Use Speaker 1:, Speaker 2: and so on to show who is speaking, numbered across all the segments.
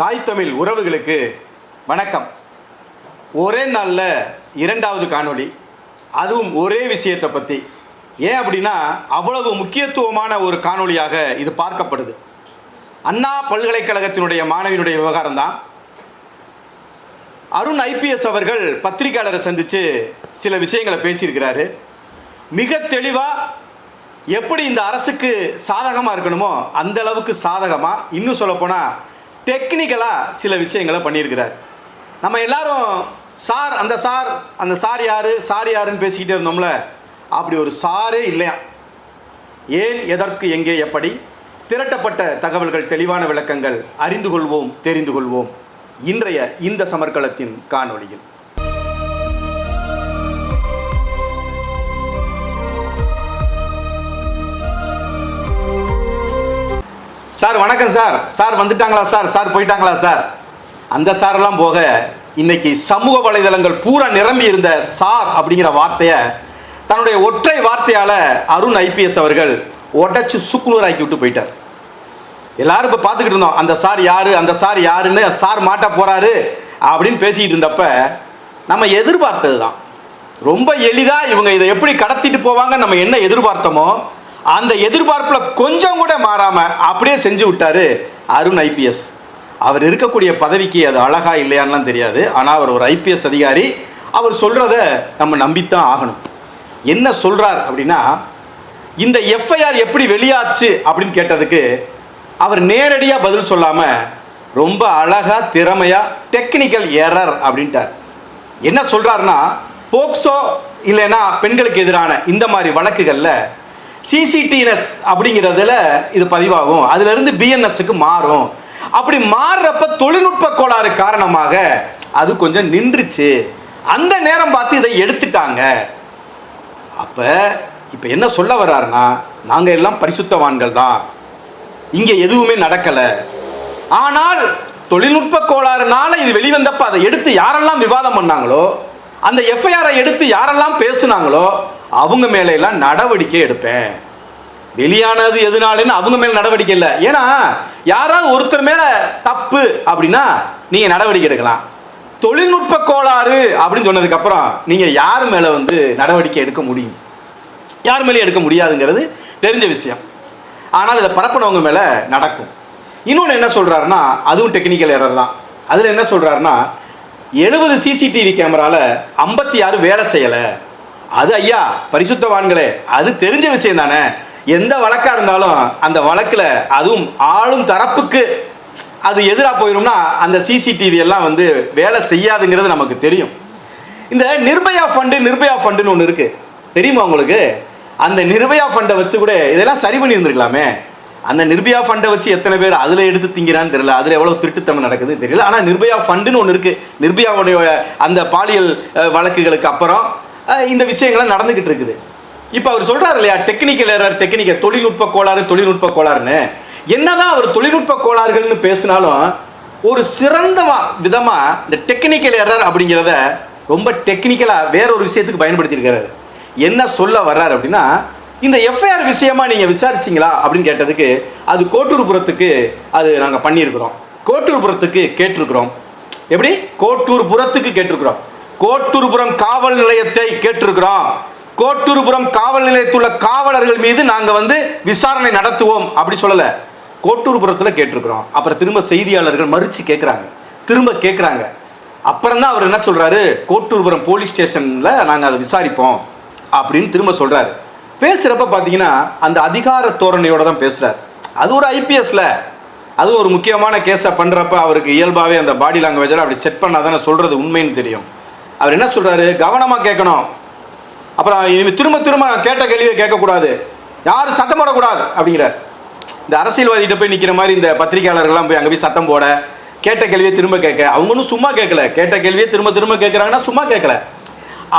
Speaker 1: தாய் தமிழ் உறவுகளுக்கு வணக்கம். ஒரே நாளில் இரண்டாவது காணொளி. அதுவும் ஒரே விஷயத்தை பற்றி ஏன் அப்படின்னா அவ்வளவு முக்கியத்துவமான ஒரு காணொளியாக இது பார்க்கப்படுது. அண்ணா பல்கலைக்கழகத்தினுடைய மாணவியினுடைய விவகாரம் தான் அருண் ஐபிஎஸ் அவர்கள் பத்திரிகையாளரை சந்தித்து சில விஷயங்களை பேசியிருக்கிறாரு. மிக தெளிவாக எப்படி இந்த அரசுக்கு சாதகமாக இருக்கணுமோ அந்த அளவுக்கு சாதகமாக இன்னும் சொல்லப்போனால் டெக்னிக்கலாக சில விஷயங்களை பண்ணியிருக்கிறார். நம்ம எல்லாரும் சார் அந்த சார் அந்த சார் யார்? சார் யாருன்னு பேசிக்கிட்டே இருந்தோம்ல? அப்படி ஒரு சாரே இல்லையா ஏன் எதற்கு எங்கே எப்படி? திரட்டப்பட்ட தகவல்கள் தெளிவான விளக்கங்கள் அறிந்து கொள்வோம் தெரிந்து கொள்வோம். இன்றைய இந்த சமர்க்களத்தின் காணொளியில். சார் வணக்கம் சார். சார் வந்துட்டாங்களா சார்? சார் போயிட்டாங்களா சார்? அந்த சாரெல்லாம் போக இன்னைக்கு சமூக வலைதளங்கள் பூரா நிரம்பி இருந்த சார் அப்படிங்கிற வார்த்தையை தன்னுடைய ஒற்றை வார்த்தையால் அருண் ஐபிஎஸ் அவர்கள் உடச்சி சுக்குநூறாக்கி விட்டு போயிட்டார். எல்லாரும் இப்போ பார்த்துக்கிட்டு இருந்தோம். அந்த சார் யாரு? அந்த சார் யாருன்னு சார் மாட்ட போறாரு அப்படின்னு பேசிக்கிட்டு இருந்தப்ப நம்ம எதிர்பார்த்தது தான் ரொம்ப எளிதாக இவங்க இதை எப்படி கடத்திட்டு போவாங்க நம்ம என்ன எதிர்பார்த்தோமோ அந்த எதிர்பார்ப்பில் கொஞ்சம் கூட மாறாமல் அப்படியே செஞ்சு விட்டாரு அருண் ஐபிஎஸ் அவர் இருக்கக்கூடிய பதவிக்கு அது அழகா இல்லையான்லாம் தெரியாது. ஆனால் அவர் ஒரு ஐபிஎஸ் அதிகாரி. அவர் சொல்கிறத நம்ம நம்பித்தான் ஆகணும். என்ன சொல்கிறார் அப்படின்னா இந்த எஃப்ஐஆர் எப்படி வெளியாச்சு அப்படின்னு கேட்டதுக்கு அவர் நேரடியாக பதில் சொல்லாமல் ரொம்ப அழகாக திறமையாக டெக்னிக்கல் எரர் அப்படின்ட்டார். என்ன சொல்கிறாருன்னா போக்சோ இல்லைன்னா பெண்களுக்கு எதிரான இந்த மாதிரி வழக்குகளில் சிசிடிஎன்எஸ் அப்படிங்கிறதுல இது பதிவாகும். அதுல இருந்து பிஎன்எஸ்க்கு மாறும். அப்படி மாறுறப்ப தொழில்நுட்ப கோளாறு காரணமாக அது கொஞ்சம் நின்றுச்சு. அந்த நேரம் பார்த்து இதை எடுத்துட்டாங்க. அப்போ இப்போ என்ன சொல்ல வர்றாருன்னா நாங்கள் எல்லாம் பரிசுத்தவான்கள் தான். இங்கே எதுவுமே நடக்கலை. ஆனால் தொழில்நுட்ப கோளாறுனால இது வெளிவந்தப்ப அதை எடுத்து யாரெல்லாம் விவாதம் பண்ணாங்களோ அந்த எஃப்ஐஆரை எடுத்து யாரெல்லாம் பேசுனாங்களோ அவங்க மேல எல்லாம் நடவடிக்கை எடுப்பேன். வெளியானது எதுனாலுன்னு அவங்க மேலே நடவடிக்கை இல்லை. ஏன்னா யாராவது ஒருத்தர் மேல தப்பு அப்படின்னா நீங்க நடவடிக்கை எடுக்கலாம். தொழில்நுட்ப கோளாறு அப்படின்னு சொன்னதுக்கப்புறம் நீங்கள் நீங்க யார் மேல வந்து நடவடிக்கை எடுக்க முடியும்? யார் மேலே எடுக்க முடியாதுங்கிறது தெரிஞ்ச விஷயம். ஆனால் இதை பரப்பினவங்க மேலே நடக்கும். இன்னொன்று என்ன சொல்கிறாருன்னா அதுவும் டெக்னிக்கல் எரர் தான். அதில் என்ன சொல்கிறாருன்னா எழுபது சிசிடிவி கேமராவில் ஐம்பத்தி ஆறு வேலை செய்யலை. அது ஐயா பரிசுத்தவான்களே அது தெரிஞ்ச விஷயம் தானே? எந்த வழக்காக இருந்தாலும் அந்த வழக்கில் அதுவும் ஆளும் தரப்புக்கு அது எதிராக போயிடும்னா அந்த சிசிடிவி எல்லாம் வந்து வேலை செய்யாதுங்கிறது நமக்கு தெரியும். இந்த நிர்பயா ஃபண்டு நிர்பயா ஃபண்டுன்னு ஒன்று இருக்குது தெரியுமா உங்களுக்கு? அந்த நிர்பயா ஃபண்டை வச்சு கூட இதெல்லாம் சரி பண்ணி இருந்திருக்கலாமே அந்த நிர்பயா ஃபண்டை வச்சு எத்தனை பேர் அதில் எடுத்து திங்கிறான்னு தெரியல. அதில் எவ்வளோ திருட்டுத்தனம் நடக்குது தெரியல. ஆனால் நிர்பயா ஃபண்டுன்னு ஒன்று இருக்குது நிர்பயாவுடைய அந்த பாலியல் வழக்குகளுக்கு அப்புறம் இந்த விஷயங்கள்லாம் நடந்துக்கிட்டு இருக்குது. இப்போ அவர் சொல்கிறார் இல்லையா டெக்னிக்கல் எரர் டெக்னிக்கல் தொழில்நுட்ப கோளாறு தொழில்நுட்ப கோளாறுன்னு. என்னதான் அவர் தொழில்நுட்ப கோளாறுகள்னு பேசினாலும் ஒரு சிறந்த விதமாக இந்த டெக்னிக்கல் எரர் அப்படிங்கிறத ரொம்ப டெக்னிக்கலாக வேற ஒரு விஷயத்துக்கு பயன்படுத்தியிருக்கிறார். என்ன சொல்ல வர்றாரு அப்படின்னா இந்த எஃப்ஐஆர் விஷயமா நீங்கள் விசாரிச்சீங்களா அப்படின்னு கேட்டதுக்கு அது கோட்டூர்புரத்துக்கு அது நாங்கள் பண்ணியிருக்கிறோம். கோட்டூர்புரத்துக்கு கேட்டிருக்கிறோம். எப்படி? கோட்டூர்புரத்துக்கு கேட்டிருக்கிறோம். கோட்டூர்புரம் காவல் நிலையத்தை கேட்டிருக்கிறோம். கோட்டூர்புரம் காவல் நிலையத்துள்ள காவலர்கள் மீது நாங்கள் வந்து விசாரணை நடத்துவோம் அப்படி சொல்லலை. கோட்டூர்புரத்தில் கேட்டிருக்கிறோம். அப்புறம் திரும்ப செய்தியாளர்கள் மறுச்சு கேட்குறாங்க திரும்ப கேட்குறாங்க அப்புறம் தான் அவர் என்ன சொல்கிறாரு கோட்டூர்புரம் போலீஸ் ஸ்டேஷனில் நாங்கள் அதை விசாரிப்போம் அப்படின்னு திரும்ப சொல்கிறாரு பேசுகிறப்ப பார்த்தீங்கன்னா அந்த அதிகார தோரணையோடு தான் பேசுகிறார் அது ஒரு ஐபிஎஸ்ல. அது ஒரு முக்கியமான கேஸை பண்ணுறப்ப அவருக்கு இயல்பாகவே அந்த பாடி லாங்குவேஜில் அப்படி செட் பண்ணாதானே சொல்கிறது உண்மைன்னு தெரியும். அவர் என்ன சொல்கிறாரு கவனமாக கேட்கணும். அப்புறம் இனிமே திரும்ப திரும்ப நான் கேட்ட கேள்வியை கேட்கக்கூடாது. யாரும் சத்தம் போடக்கூடாது அப்படிங்கிறார். இந்த அரசியல்வாதிகிட்ட போய் நிற்கிற மாதிரி இந்த பத்திரிகையாளர்கள்லாம் போய் அங்கே போய் சத்தம் போட கேட்ட கேள்வியை திரும்ப கேட்க. அவங்க ஒன்றும் சும்மா கேட்கல. கேட்ட கேள்வியை திரும்ப திரும்ப கேட்குறாங்கன்னா சும்மா கேட்கல.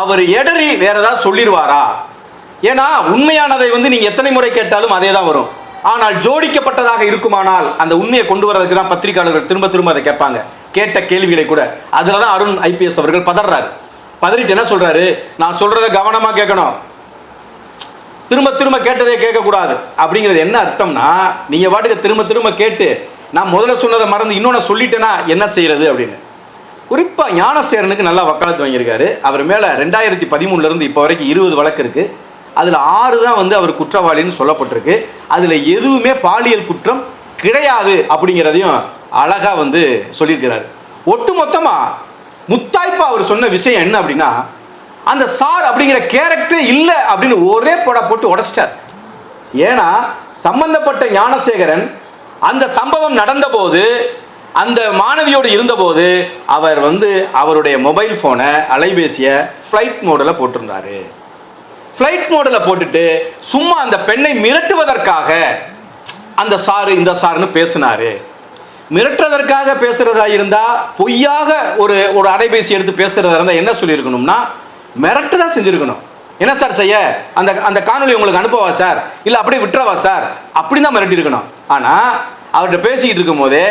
Speaker 1: அவர் எடறி வேற ஏதாவது சொல்லிடுவாரா? ஏன்னா உண்மையானதை வந்து நீங்கள் எத்தனை முறை கேட்டாலும் அதே தான் வரும். ஆனால் ஜோடிக்கப்பட்டதாக இருக்குமானால் அந்த உண்மையை கொண்டு வரதுக்கு தான் பத்திரிகையாளர்கள் திரும்ப திரும்ப அதை கேட்பாங்க. கேட்ட கேள்விகளை கூட அதில் தான் அருண் ஐபிஎஸ் அவர்கள் பதறாரு. பதறிட்டு என்ன சொல்கிறாரு நான் சொல்கிறத கவனமாக கேட்கணும். திரும்ப திரும்ப கேட்டதே கேட்கக்கூடாது. அப்படிங்கிறது என்ன அர்த்தம்னா நீங்கள் பாட்டுக்கு திரும்ப திரும்ப கேட்டு நான் முதல்ல சொன்னதை மறந்து இன்னொன்று சொல்லிட்டேன்னா என்ன செய்கிறது அப்படின்னு. குறிப்பாக ஞானசேரனுக்கு நல்லா வக்காலத்து வாங்கியிருக்காரு. அவர் மேலே ரெண்டாயிரத்தி பதிமூணுலேருந்து இப்போ வரைக்கும் இருபது வழக்கு இருக்குது அதில் ஆறு தான் வந்து அவர் குற்றவாளின்னு சொல்லப்பட்டிருக்கு. அதில் எதுவுமே பாலியல் குற்றம் கிடையாது அப்படிங்கிறதையும் அழகாக வந்து சொல்லியிருக்கிறார். ஒட்டு மொத்தமாக முத்தாய்ப்பா அவர் சொன்ன விஷயம் என்ன அப்படின்னா அந்த சார் அப்படிங்கிற கேரக்டரே இல்லை அப்படின்னு ஒரே பட போட்டு உடச்சிட்டார். ஏன்னா சம்பந்தப்பட்ட ஞானசேகரன் அந்த சம்பவம் நடந்தபோது அந்த மாணவியோடு இருந்தபோது அவர் வந்து அவருடைய மொபைல் ஃபோனை அலைபேசியை ஃப்ளைட் மோடில் போட்டிருந்தாரு. ஃப்ளைட் மோடில் போட்டுட்டு சும்மா அந்த பெண்ணை மிரட்டுவதற்காக அந்த சாரு இந்த சாருன்னு பேசினாரு. மிரட்டுறதற்காக பேசுறதா இருந்தா பொய்யாக ஒரு ஒரு அரைபேசி எடுத்து பேசுறதா இருந்தா என்ன சொல்லியிருக்கணும்னா மிரட்டு தான் செஞ்சிருக்கணும். என்ன சார் செய்ய? அந்த அந்த காணொலி உங்களுக்கு அனுப்பவா சார்? இல்லை அப்படியே விட்டுறவா சார்? அப்படி தான் மிரட்டியிருக்கணும். ஆனால் அவர்கிட்ட பேசிக்கிட்டு இருக்கும் போதே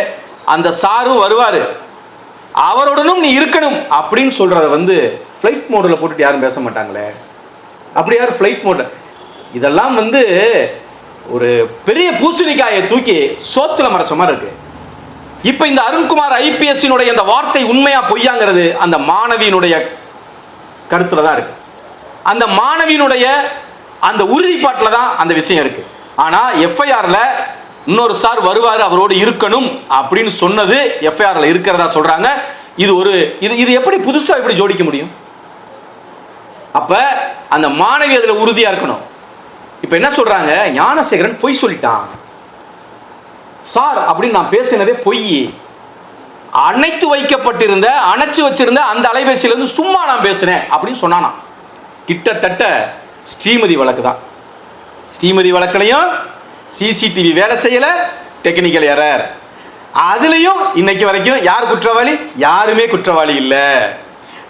Speaker 1: அந்த சாரும் வருவார். அவருடனும் நீ இருக்கணும் அப்படின்னு சொல்றத வந்து ஃப்ளைட் மோடில் போட்டுட்டு யாரும் பேச மாட்டாங்களே. அப்படி யாரும் ஃப்ளைட் மோட் இதெல்லாம் வந்து ஒரு பெரிய பூசணிக்காயை தூக்கி சோத்துல மறைச்ச மாதிரி இருக்கு. இப்போ இந்த அருண்குமார் ஐபிஎஸ்ஸினுடைய இந்த வார்த்தை உண்மையா பொய்யாங்கிறது அந்த மாணவியினுடைய கருத்துல தான் இருக்கு. அந்த மாணவியினுடைய அந்த உறுதிப்பாட்டில் தான் அந்த விஷயம் இருக்கு. ஆனா எஃப்ஐஆர்ல இன்னொரு சார் வருவார் அவரோடு இருக்கணும் அப்படின்னு சொன்னது எஃப்ஐஆர்ல இருக்கிறதா சொல்றாங்க. இது ஒரு இது இது எப்படி புதுசா எப்படி ஜோடிக்க முடியும்? அப்ப அந்த மாணவி அதுல உறுதியா இருக்கணும். இப்ப என்ன சொல்றாங்க? ஞானசேகரன் பொய் சொல்லிட்டான். சார் அப்படின்னு நான் பேசினதே பொய். அணைத்து வைக்கப்பட்டிருந்த அணைச்சு வச்சிருந்த அந்த அலைபேசியிலேருந்து சும்மா நான் பேசினேன் அப்படின்னு சொன்னானா. கிட்டத்தட்ட ஸ்ரீமதி வழக்கு தான். ஸ்ரீமதி வழக்கிலையும் சிசிடிவி வேலை செய்யலை டெக்னிக்கல் எரர் அதுலேயும் இன்னைக்கு வரைக்கும் யார் குற்றவாளி? யாருமே குற்றவாளி இல்லை.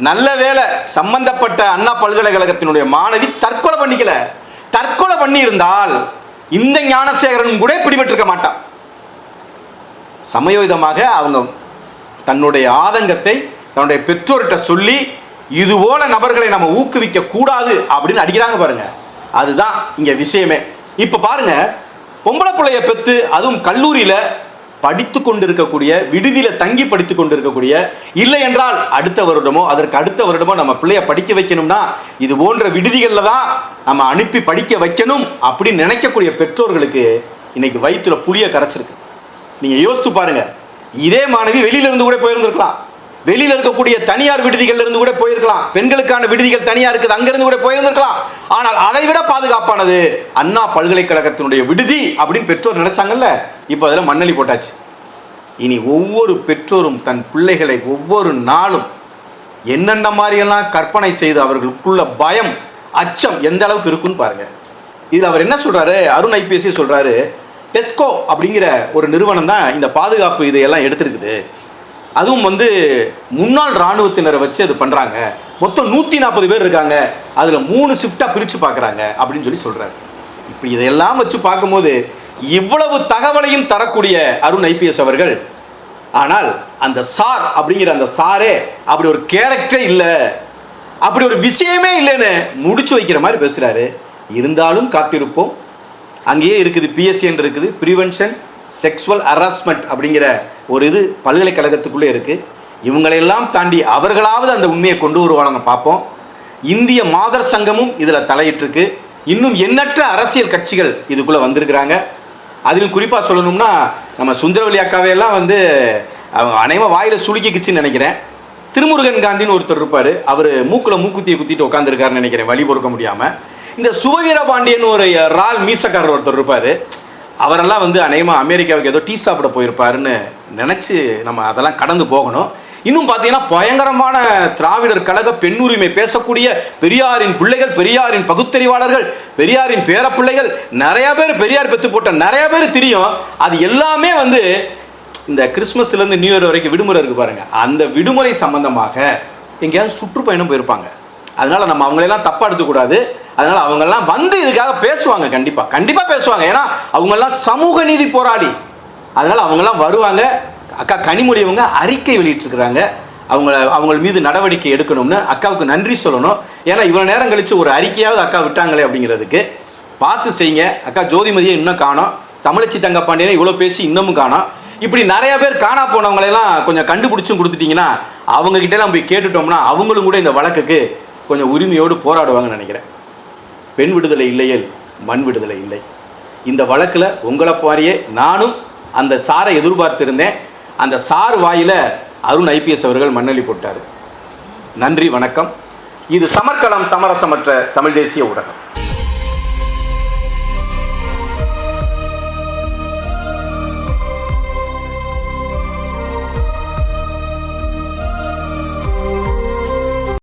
Speaker 1: நல்ல வேலை சம்பந்தப்பட்ட அண்ணா பல்கலைக்கழகத்தினுடைய மாணவி தற்கொலை பண்ணிக்கல. தற்கொலை பண்ணி இருந்தால் இந்த ஞானசேகரன் கூட பிடிபட்டிருக்க மாட்டான். சமயோதமாக அவங்க தன்னுடைய ஆதங்கத்தை தன்னுடைய பெற்றோர்கிட்ட சொல்லி இது போல நபர்களை நம்ம ஊக்குவிக்க கூடாது அப்படின்னு அடிக்கிறாங்க பாருங்க. அதுதான் இங்க விஷயமே. இப்ப பாருங்க பொம்பளை பிள்ளைய பெத்து அதுவும் கல்லூரியில படித்து கொண்டிருக்கக்கூடிய விடுதியில தங்கி படித்து கொண்டிருக்கக்கூடிய இல்லை என்றால் அடுத்த வருடமோ அதற்கு அடுத்த வருடமோ நம்ம பிள்ளைய படிக்க வைக்கணும்னா இது போன்ற விடுதிகளில் தான் நம்ம அனுப்பி படிக்க வைக்கணும் அப்படின்னு நினைக்கக்கூடிய பெற்றோர்களுக்கு இன்னைக்கு வயிற்றுல புளிய கரைச்சிருக்கு. நீங்கள் யோசித்து பாருங்க. இதே மாணவி வெளியிலிருந்து கூட போயிருந்திருக்கலாம். வெளியில் இருக்கக்கூடிய தனியார் விடுதிகள் இருந்து கூட போயிருக்கலாம். பெண்களுக்கான விடுதிகள் தனியா இருக்குது அங்கிருந்து கூட போயிருந்திருக்கலாம். ஆனால் அதை விட பாதுகாப்பானது அண்ணா பல்கலைக்கழகத்தினுடைய விடுதி அப்படின்னு பெற்றோர் நினைச்சாங்கல்ல? இப்போ அதில் மண்ணலி போட்டாச்சு. இனி ஒவ்வொரு பெற்றோரும் தன் பிள்ளைகளை ஒவ்வொரு நாளும் என்னென்ன மாதிரியெல்லாம் கற்பனை செய்து அவர்களுக்குள்ள பயம் அச்சம் எந்த அளவுக்கு இருக்குன்னு பாருங்க. இதில் அவர் என்ன சொல்றாரு? அருண் ஐபிஎஸ்சி சொல்றாரு டெஸ்கோ அப்படிங்கிற ஒரு நிறுவனம் தான் இந்த பாதுகாப்பு இதையெல்லாம் எடுத்திருக்குது. அதுவும் வந்து முன்னாள் இராணுவத்தினரை வச்சு அது பண்ணுறாங்க மொத்தம் நூற்றி நாற்பது பேர் இருக்காங்க. அதில் மூணு ஷிஃப்டாக பிரித்து பார்க்குறாங்க அப்படின்னு சொல்லி சொல்கிறாரு இப்படி இதையெல்லாம் வச்சு பார்க்கும்போது இவ்வளவு தகவலையும் தரக்கூடிய அருண் ஐபிஎஸ் அவர்கள் ஆனால் அந்த சார் அப்படிங்கிற அந்த சாரே அப்படி ஒரு கேரக்டரே இல்லை. அப்படி ஒரு விஷயமே இல்லைன்னு முடிச்சு வைக்கிற மாதிரி பேசுகிறாரு இருந்தாலும் காத்திருப்போம். அங்கேயே இருக்குது பிஎஸ்சின்னு இருக்குது. ப்ரிவென்ஷன் செக்ஸுவல் ஹராஸ்மெண்ட் அப்படிங்கிற ஒரு இது பல்கலைக்கழகத்துக்குள்ளே இருக்குது இவங்களையெல்லாம் தாண்டி அவர்களாவது அந்த உண்மையை கொண்டு வருவாங்க பார்ப்போம் இந்திய மாதர் சங்கமும் இதில் தலையிட்டிருக்கு. இன்னும் எண்ணற்ற அரசியல் கட்சிகள் இதுக்குள்ளே வந்திருக்கிறாங்க. அதில் குறிப்பாக சொல்லணும்னா நம்ம சுந்தரவல்லி அக்காவையெல்லாம் வந்து அவங்க அனைவரும் வாயில் சுளுக்கிக்குச்சுன்னு நினைக்கிறேன். திருமுருகன் காந்தின்னு ஒருத்தர் இருப்பார். அவர் மூக்கில் மூக்குத்தியை குத்திட்டு உட்காந்துருக்காருன்னு நினைக்கிறேன். வழி பொறுக்க முடியாமல் இந்த சுபவீர பாண்டியன் ஒரு ரால் மீசக்காரர் ஒருத்தர் இருப்பார். அவரெல்லாம் வந்து அநேகமாக அமெரிக்காவுக்கு ஏதோ டீ சாப்பிட போயிருப்பாருன்னு நினச்சி நம்ம அதெல்லாம் கடந்து போகணும். இன்னும் பார்த்தீங்கன்னா பயங்கரமான திராவிடர் கழக பெண் உரிமை பேசக்கூடிய பெரியாரின் பிள்ளைகள் பெரியாரின் பகுத்தறிவாளர்கள் பெரியாரின் பேரப்பிள்ளைகள் நிறையா பேர் பெரியார் பெற்று போட்ட நிறையா பேர் தெரியும். அது எல்லாமே வந்து இந்த கிறிஸ்மஸ்லேருந்து நியூ இயர் வரைக்கும் விடுமுறை இருக்கு பாருங்கள் அந்த விடுமுறை சம்பந்தமாக எங்கேயாவது சுற்றுப்பயணம் போயிருப்பாங்க. அதனால் நம்ம அவங்களெல்லாம் தப்பாக எடுத்துக்கூடாது அதனால அவங்கெல்லாம் வந்து இதுக்காக பேசுவாங்க கண்டிப்பா. கண்டிப்பா பேசுவாங்க. ஏன்னா அவங்கெல்லாம் சமூக நீதி போராடி அதனால அவங்கெல்லாம் வருவாங்க. அக்கா கனிமொழி அவங்க அறிக்கை வெளியிட்டிருக்கிறாங்க. அவங்கள அவங்க மீது நடவடிக்கை எடுக்கணும்னு அக்காவுக்கு நன்றி சொல்லணும். ஏன்னா இவ்வளோ நேரம் கழிச்சு ஒரு அறிக்கையாவது அக்கா விட்டாங்களே அப்படிங்கிறதுக்கு பார்த்து செய்யுங்க. அக்கா ஜோதிமதியை இன்னும் காணோம். தமிழச்சி தங்கப்பாண்டியனை இவ்வளோ பேசி இன்னமும் காணும். இப்படி நிறைய பேர் காணா போனவங்களெல்லாம் கொஞ்சம் கண்டுபிடிச்சும் கொடுத்துட்டீங்கன்னா அவங்க கிட்ட எல்லாம் போய் கேட்டுட்டோம்னா அவங்களும் கூட இந்த வழக்குக்கு கொஞ்சம் உரிமையோடு போராடுவாங்கன்னு நினைக்கிறேன். பெண் விடுதலை இல்லையேல் மண் விடுதலை இல்லை. இந்த வழக்கில் உங்களை பாரியே நானும் அந்த சாரை எதிர்பார்த்திருந்தேன். அந்த சார் வாயில் அருண் ஐபிஎஸ் அவர்கள் மண்ணளி போட்டார். நன்றி வணக்கம். இது சமர்க்களம் சமரசமற்ற தமிழ் தேசிய ஊடகம்.